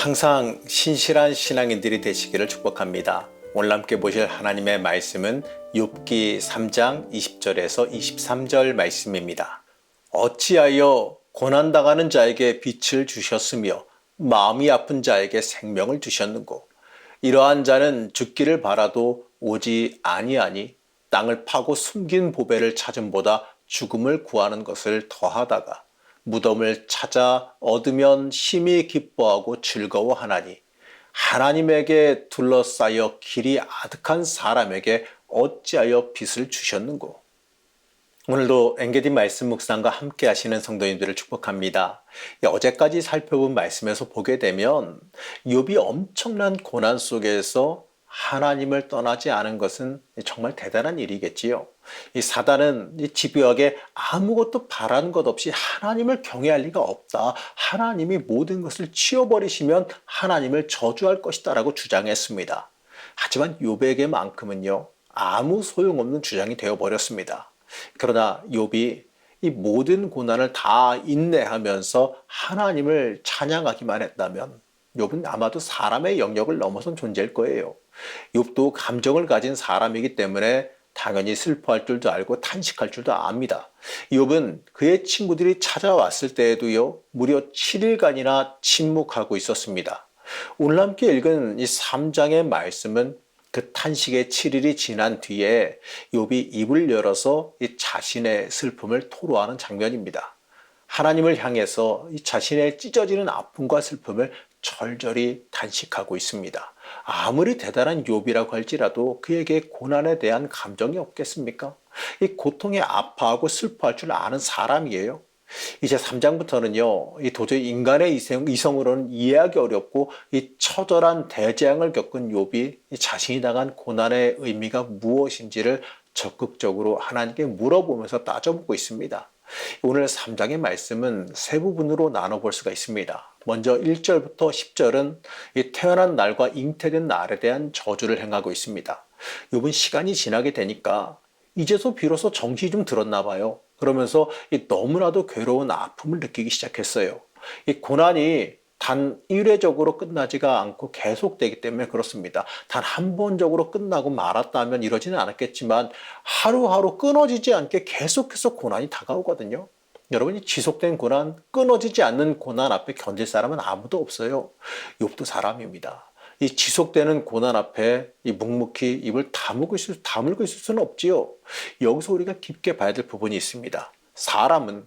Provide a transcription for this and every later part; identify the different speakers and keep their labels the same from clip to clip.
Speaker 1: 항상 신실한 신앙인들이 되시기를 축복합니다. 오늘 함께 보실 하나님의 말씀은 욥기 3장 20절에서 23절 말씀입니다. 어찌하여 고난 당하는 자에게 빛을 주셨으며 마음이 아픈 자에게 생명을 주셨는고 이러한 자는 죽기를 바라도 오지 아니하니 땅을 파고 숨긴 보배를 찾음보다 죽음을 구하는 것을 더하다가 무덤을 찾아 얻으면 심히 기뻐하고 즐거워하나니 하나님에게 둘러싸여 길이 아득한 사람에게 어찌하여 빛을 주셨는고 오늘도 엔게디 말씀 묵상과 함께 하시는 성도님들을 축복합니다. 어제까지 살펴본 말씀에서 보게 되면 욥이 엄청난 고난 속에서 하나님을 떠나지 않은 것은 정말 대단한 일이겠지요. 이 사단은 이 집요하게 아무것도 바라는 것 없이 하나님을 경외할 리가 없다. 하나님이 모든 것을 치워버리시면 하나님을 저주할 것이다라고 주장했습니다. 하지만 욥에게만큼은요 아무 소용없는 주장이 되어 버렸습니다. 그러나 욥이 이 모든 고난을 다 인내하면서 하나님을 찬양하기만 했다면 욥은 아마도 사람의 영역을 넘어선 존재일 거예요. 욥도 감정을 가진 사람이기 때문에 당연히 슬퍼할 줄도 알고 탄식할 줄도 압니다. 욥은 그의 친구들이 찾아왔을 때에도요, 무려 7일간이나 침묵하고 있었습니다. 오늘 함께 읽은 이 3장의 말씀은 그 탄식의 7일이 지난 뒤에 욥이 입을 열어서 이 자신의 슬픔을 토로하는 장면입니다. 하나님을 향해서 이 자신의 찢어지는 아픔과 슬픔을 절절히 단식하고 있습니다. 아무리 대단한 욥이라고 할지라도 그에게 고난에 대한 감정이 없겠습니까? 이 고통에 아파하고 슬퍼할 줄 아는 사람이에요. 이제 3장부터는요, 이 도저히 인간의 이성, 이성으로는 이해하기 어렵고 이 처절한 대재앙을 겪은 욥이 자신이 당한 고난의 의미가 무엇인지를 적극적으로 하나님께 물어보면서 따져보고 있습니다. 오늘 3장의 말씀은 세 부분으로 나눠볼 수가 있습니다. 먼저 1절부터 10절은 이 태어난 날과 잉태된 날에 대한 저주를 행하고 있습니다. 욥은 시간이 지나게 되니까 이제서 비로소 정신이 좀 들었나 봐요. 그러면서 이 너무나도 괴로운 아픔을 느끼기 시작했어요. 이 고난이 단 일회적으로 끝나지가 않고 계속되기 때문에 그렇습니다. 단 한 번적으로 끝나고 말았다면 이러지는 않았겠지만 하루하루 끊어지지 않게 계속해서 고난이 다가오거든요. 여러분이 지속된 고난, 끊어지지 않는 고난 앞에 견딜 사람은 아무도 없어요. 욥도 사람입니다. 이 지속되는 고난 앞에 이 묵묵히 입을 다물고 있을, 다물고 있을 수는 없지요. 여기서 우리가 깊게 봐야 될 부분이 있습니다. 사람은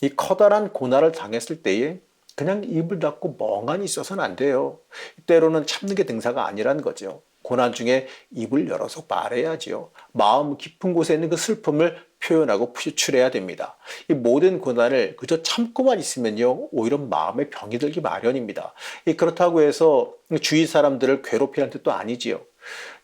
Speaker 1: 이 커다란 고난을 당했을 때에 그냥 입을 닫고 멍하니 있어서는 안 돼요. 때로는 참는 게 등사가 아니라는 거죠. 고난 중에 입을 열어서 말해야지요. 마음 깊은 곳에 있는 그 슬픔을 표현하고 표출해야 됩니다. 이 모든 고난을 그저 참고만 있으면요, 오히려 마음에 병이 들기 마련입니다. 그렇다고 해서 주위 사람들을 괴롭히는 뜻도 아니지요.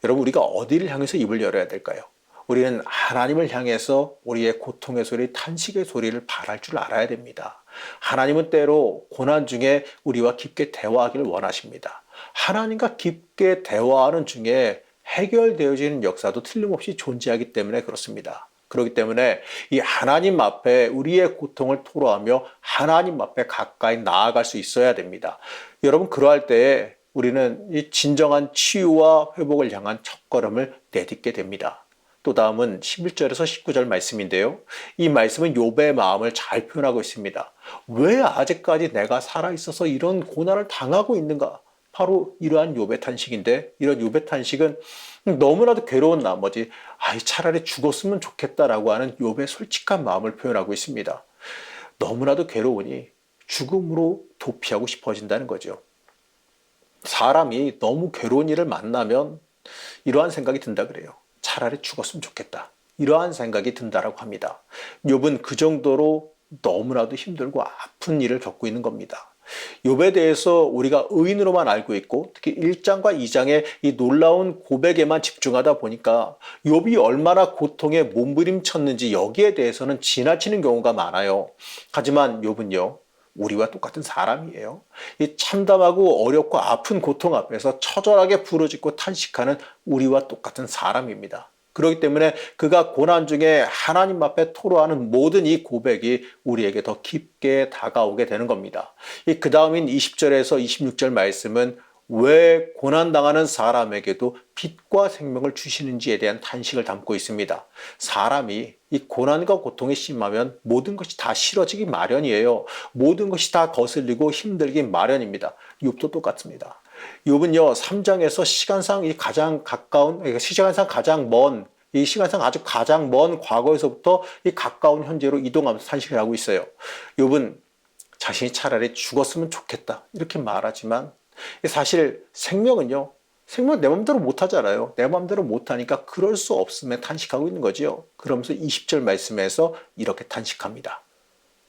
Speaker 1: 여러분, 우리가 어디를 향해서 입을 열어야 될까요? 우리는 하나님을 향해서 우리의 고통의 소리, 탄식의 소리를 바랄 줄 알아야 됩니다. 하나님은 때로 고난 중에 우리와 깊게 대화하기를 원하십니다. 하나님과 깊게 대화하는 중에 해결되어지는 역사도 틀림없이 존재하기 때문에 그렇습니다. 그렇기 때문에 이 하나님 앞에 우리의 고통을 토로하며 하나님 앞에 가까이 나아갈 수 있어야 됩니다. 여러분 그러할 때에 우리는 이 진정한 치유와 회복을 향한 첫걸음을 내딛게 됩니다. 또 다음은 11절에서 19절 말씀인데요. 이 말씀은 욥의 마음을 잘 표현하고 있습니다. 왜 아직까지 내가 살아 있어서 이런 고난을 당하고 있는가? 바로 이러한 욥의 탄식인데 이런 욥의 탄식은 너무나도 괴로운 나머지 아, 차라리 죽었으면 좋겠다라고 하는 욥의 솔직한 마음을 표현하고 있습니다. 너무나도 괴로우니 죽음으로 도피하고 싶어진다는 거죠. 사람이 너무 괴로운 일을 만나면 이러한 생각이 든다 그래요. 차라리 죽었으면 좋겠다. 이러한 생각이 든다라고 합니다. 욥은 그 정도로 너무나도 힘들고 아픈 일을 겪고 있는 겁니다. 욥에 대해서 우리가 의인으로만 알고 있고 특히 1장과 2장의 이 놀라운 고백에만 집중하다 보니까 욥이 얼마나 고통에 몸부림쳤는지 여기에 대해서는 지나치는 경우가 많아요. 하지만 욥은요. 우리와 똑같은 사람이에요. 이 참담하고 어렵고 아픈 고통 앞에서 처절하게 부르짖고 탄식하는 우리와 똑같은 사람입니다. 그렇기 때문에 그가 고난 중에 하나님 앞에 토로하는 모든 이 고백이 우리에게 더 깊게 다가오게 되는 겁니다. 이 그 다음인 20절에서 26절 말씀은 왜 고난당하는 사람에게도 빛과 생명을 주시는지에 대한 탄식을 담고 있습니다. 사람이 이 고난과 고통이 심하면 모든 것이 다 싫어지기 마련이에요. 모든 것이 다 거슬리고 힘들기 마련입니다. 욥도 똑같습니다. 욥은요, 3장에서 시간상 이 가장 가까운, 시간상 가장 먼, 이 시간상 아주 가장 먼 과거에서부터 이 가까운 현재로 이동하면서 탄식을 하고 있어요. 욥은 자신이 차라리 죽었으면 좋겠다. 이렇게 말하지만 사실 생명은요, 생명 내 마음대로 못 하잖아요. 내 마음대로 못 하니까 그럴 수 없음에 탄식하고 있는 거지요. 그러면서 20절 말씀에서 이렇게 탄식합니다.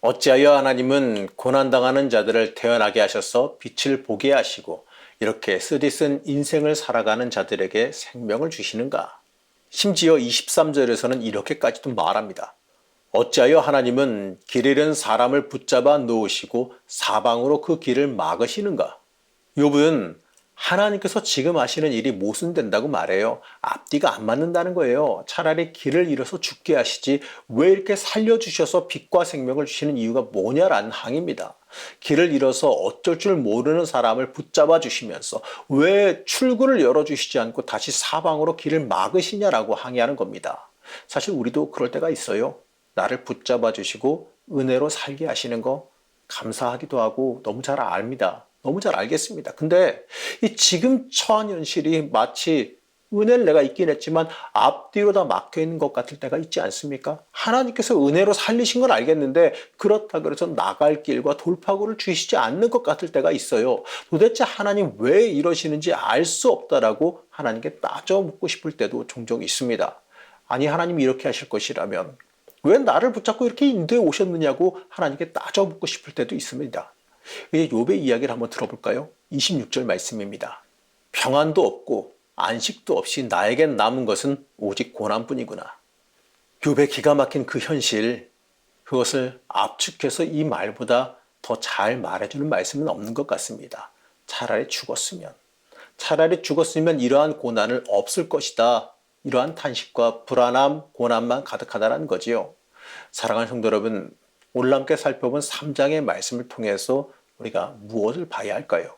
Speaker 1: 어찌하여 하나님은 고난당하는 자들을 태어나게 하셔서 빛을 보게 하시고 이렇게 쓰디쓴 인생을 살아가는 자들에게 생명을 주시는가? 심지어 23절에서는 이렇게까지도 말합니다. 어찌하여 하나님은 길 잃은 사람을 붙잡아 놓으시고 사방으로 그 길을 막으시는가? 욥은 하나님께서 지금 하시는 일이 모순된다고 말해요. 앞뒤가 안 맞는다는 거예요. 차라리 길을 잃어서 죽게 하시지 왜 이렇게 살려주셔서 빛과 생명을 주시는 이유가 뭐냐라는 항입니다. 길을 잃어서 어쩔 줄 모르는 사람을 붙잡아 주시면서 왜 출구를 열어주시지 않고 다시 사방으로 길을 막으시냐라고 항의하는 겁니다. 사실 우리도 그럴 때가 있어요. 나를 붙잡아 주시고 은혜로 살게 하시는 거 감사하기도 하고 너무 잘 압니다. 너무 잘 알겠습니다. 근데 이 지금 처한 현실이 마치 은혜를 내가 있긴 했지만 앞뒤로 다 막혀 있는 것 같을 때가 있지 않습니까? 하나님께서 은혜로 살리신 건 알겠는데 그렇다 그래서 나갈 길과 돌파구를 주시지 않는 것 같을 때가 있어요. 도대체 하나님 왜 이러시는지 알 수 없다라고 하나님께 따져 묻고 싶을 때도 종종 있습니다. 아니 하나님이 이렇게 하실 것이라면 왜 나를 붙잡고 이렇게 인도에 오셨느냐고 하나님께 따져 묻고 싶을 때도 있습니다. 이제 욥의 이야기를 한번 들어볼까요? 26절 말씀입니다. 평안도 없고 안식도 없이 나에겐 남은 것은 오직 고난뿐이구나. 욥의 기가 막힌 그 현실, 그것을 압축해서 이 말보다 더 잘 말해주는 말씀은 없는 것 같습니다. 차라리 죽었으면, 차라리 죽었으면 이러한 고난을 없을 것이다. 이러한 탄식과 불안함, 고난만 가득하다는 거지요. 사랑하는 성도 여러분, 함께 살펴본 3장의 말씀을 통해서 우리가 무엇을 봐야 할까요?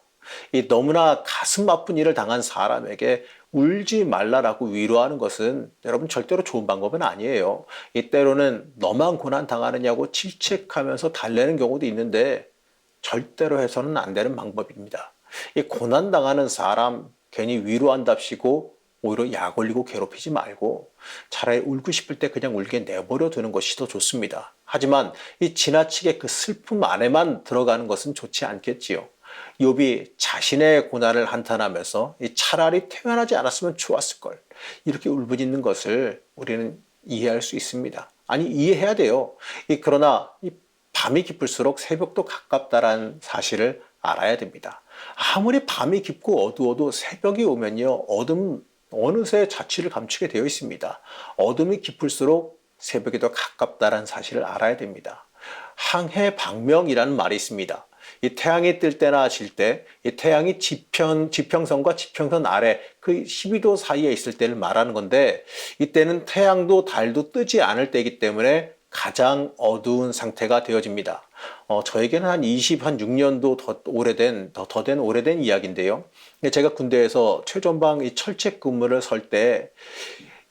Speaker 1: 이 너무나 가슴 아픈 일을 당한 사람에게 울지 말라라고 위로하는 것은 여러분 절대로 좋은 방법은 아니에요. 이 때로는 너만 고난 당하느냐고 질책하면서 달래는 경우도 있는데 절대로 해서는 안 되는 방법입니다. 이 고난 당하는 사람 괜히 위로한답시고 오히려 약 올리고 괴롭히지 말고 차라리 울고 싶을 때 그냥 울게 내버려 두는 것이 더 좋습니다. 하지만 이 지나치게 그 슬픔 안에만 들어가는 것은 좋지 않겠지요. 욥이 자신의 고난을 한탄하면서 차라리 태어나지 않았으면 좋았을 걸 이렇게 울부짖는 것을 우리는 이해할 수 있습니다. 아니 이해해야 돼요. 그러나 밤이 깊을수록 새벽도 가깝다라는 사실을 알아야 됩니다. 아무리 밤이 깊고 어두워도 새벽이 오면요 어둠 어느새 자취를 감추게 되어 있습니다. 어둠이 깊을수록 새벽에 더 가깝다는 사실을 알아야 됩니다. 항해 방명이라는 말이 있습니다. 이 태양이 뜰 때나 질 때, 이 태양이 지평, 지평선과 지평선 아래 그 12도 사이에 있을 때를 말하는 건데, 이때는 태양도 달도 뜨지 않을 때이기 때문에 가장 어두운 상태가 되어집니다. 어, 저에게는 한 20, 한 6년도 더 오래된, 더, 더 된 오래된 이야기인데요. 제가 군대에서 최전방 이 철책 근무를 설 때,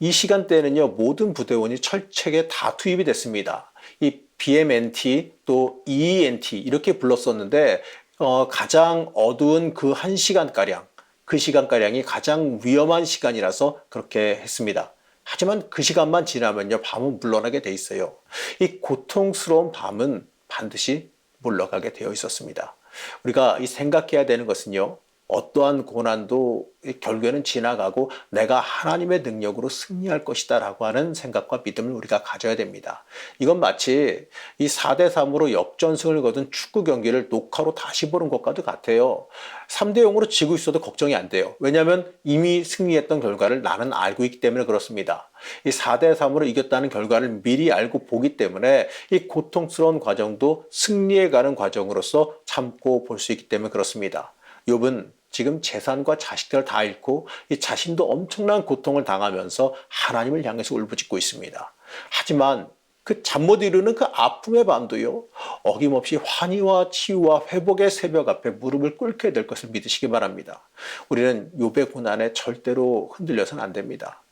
Speaker 1: 이 시간대에는요, 모든 부대원이 철책에 다 투입이 됐습니다. 이 BMNT 또 EENT 이렇게 불렀었는데, 어, 가장 어두운 그 한 시간가량, 그 시간가량이 가장 위험한 시간이라서 그렇게 했습니다. 하지만 그 시간만 지나면요, 밤은 물러나게 돼 있어요. 이 고통스러운 밤은 반드시 물러가게 되어 있었습니다. 우리가 이 생각해야 되는 것은요, 어떠한 고난도 결국에는 지나가고 내가 하나님의 능력으로 승리할 것이다 라고 하는 생각과 믿음을 우리가 가져야 됩니다. 이건 마치 이 4대3으로 역전승을 거둔 축구 경기를 녹화로 다시 보는 것과도 같아요. 3대0으로 지고 있어도 걱정이 안 돼요. 왜냐하면 이미 승리했던 결과를 나는 알고 있기 때문에 그렇습니다. 이 4대3으로 이겼다는 결과를 미리 알고 보기 때문에 이 고통스러운 과정도 승리해 가는 과정으로서 참고 볼 수 있기 때문에 그렇습니다. 욥은 지금 재산과 자식들을 다 잃고 이 자신도 엄청난 고통을 당하면서 하나님을 향해서 울부짖고 있습니다. 하지만 그 잠 못 이루는 그 아픔의 밤도요 어김없이 환희와 치유와 회복의 새벽 앞에 무릎을 꿇게 될 것을 믿으시기 바랍니다. 우리는 욥의 고난에 절대로 흔들려서는 안 됩니다.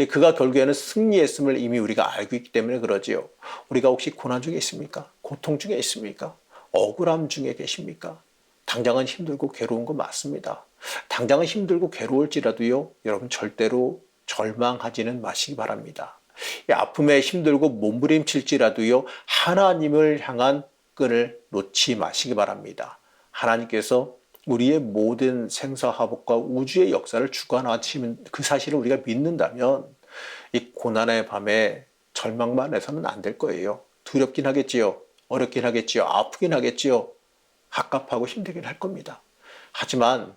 Speaker 1: 예, 그가 결국에는 승리했음을 이미 우리가 알고 있기 때문에 그러지요. 우리가 혹시 고난 중에 있습니까? 고통 중에 있습니까? 억울함 중에 계십니까? 당장은 힘들고 괴로운 거 맞습니다. 당장은 힘들고 괴로울지라도요, 여러분 절대로 절망하지는 마시기 바랍니다. 이 아픔에 힘들고 몸부림칠지라도요, 하나님을 향한 끈을 놓지 마시기 바랍니다. 하나님께서 우리의 모든 생사화복과 우주의 역사를 주관하시는 그 사실을 우리가 믿는다면 이 고난의 밤에 절망만 해서는 안 될 거예요. 두렵긴 하겠지요. 어렵긴 하겠지요. 아프긴 하겠지요. 갑갑하고 힘들긴 할 겁니다. 하지만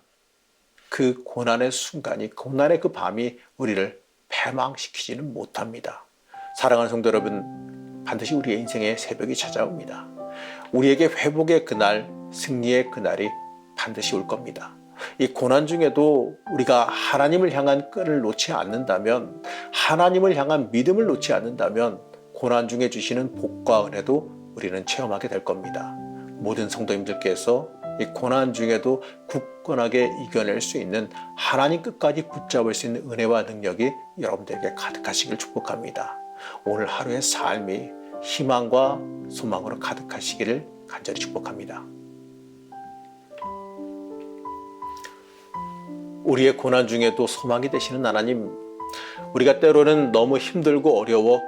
Speaker 1: 그 고난의 순간이, 고난의 그 밤이 우리를 패망시키지는 못합니다. 사랑하는 성도 여러분, 반드시 우리의 인생의 새벽이 찾아옵니다. 우리에게 회복의 그날, 승리의 그날이 반드시 올 겁니다. 이 고난 중에도 우리가 하나님을 향한 끈을 놓지 않는다면, 하나님을 향한 믿음을 놓지 않는다면, 고난 중에 주시는 복과 은혜도 우리는 체험하게 될 겁니다. 모든 성도님들께서 이 고난 중에도 굳건하게 이겨낼 수 있는 하나님 끝까지 붙잡을 수 있는 은혜와 능력이 여러분들에게 가득하시길 축복합니다. 오늘 하루의 삶이 희망과 소망으로 가득하시기를 간절히 축복합니다. 우리의 고난 중에도 소망이 되시는 하나님, 우리가 때로는 너무 힘들고 어려워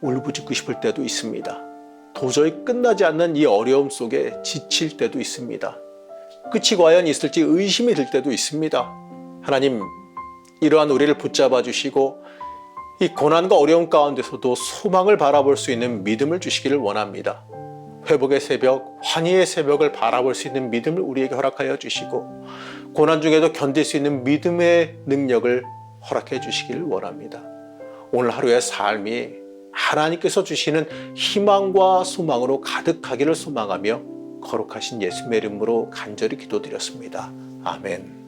Speaker 1: 울부짖고 싶을 때도 있습니다. 도저히 끝나지 않는 이 어려움 속에 지칠 때도 있습니다. 끝이 과연 있을지 의심이 들 때도 있습니다. 하나님, 이러한 우리를 붙잡아 주시고 이 고난과 어려움 가운데서도 소망을 바라볼 수 있는 믿음을 주시기를 원합니다. 회복의 새벽, 환희의 새벽을 바라볼 수 있는 믿음을 우리에게 허락하여 주시고 고난 중에도 견딜 수 있는 믿음의 능력을 허락해 주시기를 원합니다. 오늘 하루의 삶이 하나님께서 주시는 희망과 소망으로 가득하기를 소망하며 거룩하신 예수의 이름으로 간절히 기도드렸습니다. 아멘.